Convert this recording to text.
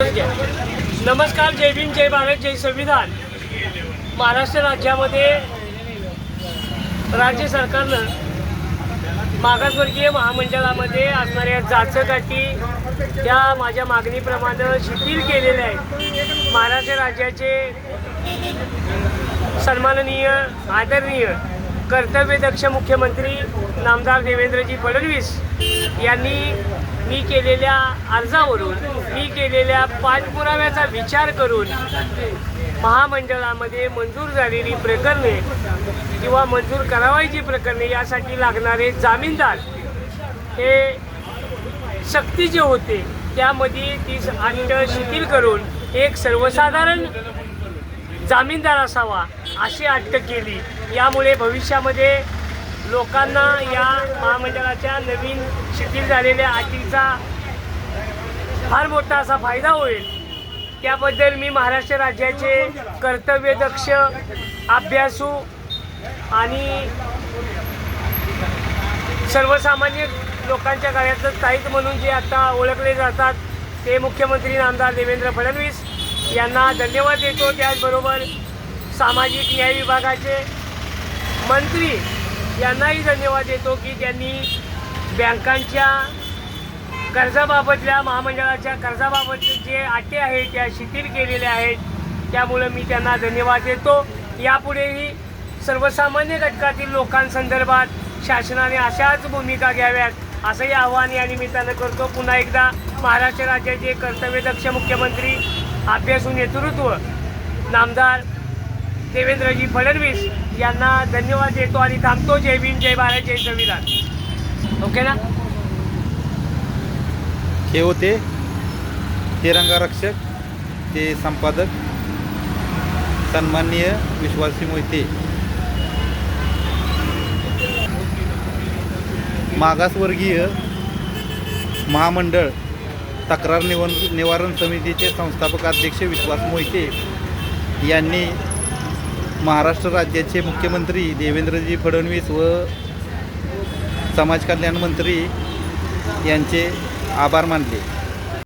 नमस्कार जय भीम जय भारत जय संविधान. महाराष्ट्र राज्यामध्ये राज्य सरकारनं मागासवर्गीय महामंडळामध्ये असणाऱ्या जाचकाठी त्या माझ्या मागणीप्रमाणे शिथिल केलेल्या आहेत. महाराष्ट्र राज्याचे सन्माननीय आदरणीय कर्तव्यदक्ष मुख्यमंत्री नामदार देवेंद्रजी फडणवीस यांनी मी केलेल्या अर्जावरून मी केलेल्या पाठपुराव्याचा विचार करून महामंडळामध्ये मंजूर झालेली प्रकरणे किंवा मंजूर करावायची प्रकरणे यासाठी लागणारे जामीनदार हे सक्तीचे होते त्यामध्ये ती अट शिथिल करून एक सर्वसाधारण जामीनदार असावा अशी अटक केली. यामुळे भविष्यामध्ये लोकांना या महामंडळाच्या नवीन शिथिल झालेल्या अटीचा फार मोठा असा फायदा होईल. त्याबद्दल मी महाराष्ट्र राज्याचे कर्तव्यदक्ष अभ्यासू आणि सर्वसामान्य लोकांच्या कार्याचं ताईत म्हणून जे आता ओळखले जातात ते मुख्यमंत्री आमदार देवेंद्र फडणवीस यांना धन्यवाद देतो. त्याचबरोबर सामाजिक न्याय विभागाचे मंत्री यांनाही धन्यवाद देतो की त्यांनी बँकांच्या कर्जाबाबतल्या महामंडळाच्या कर्जाबाबत जे अटी आहेत त्या शिथिल केलेल्या आहेत त्यामुळं मी त्यांना धन्यवाद देतो. यापुढेही सर्वसामान्य घटकातील लोकांसंदर्भात शासनाने अशाच भूमिका घ्याव्यात असंही आव्हान या निमित्तानं करतो. पुन्हा एकदा महाराष्ट्र राज्याचे कर्तव्यदक्ष मुख्यमंत्री अभ्यासू नेतृत्व नामदार देवेंद्रजी फडणवीस यांना धन्यवाद देतो आणि थांबतो. जय भीम जय भारत जय संविधान. ओके ना? हे होते तिरंगारक्षक ते संपादक सन्माननीय विश्वासी मोहिते. मागासवर्गीय महामंडळ तक्रार निवन निवारण समितीचे संस्थापक अध्यक्ष विश्वास मोहिते यांनी महाराष्ट्र राज्याचे मुख्यमंत्री देवेंद्रजी फडणवीस व समाज कल्याण मंत्री यांचे आभार मानले.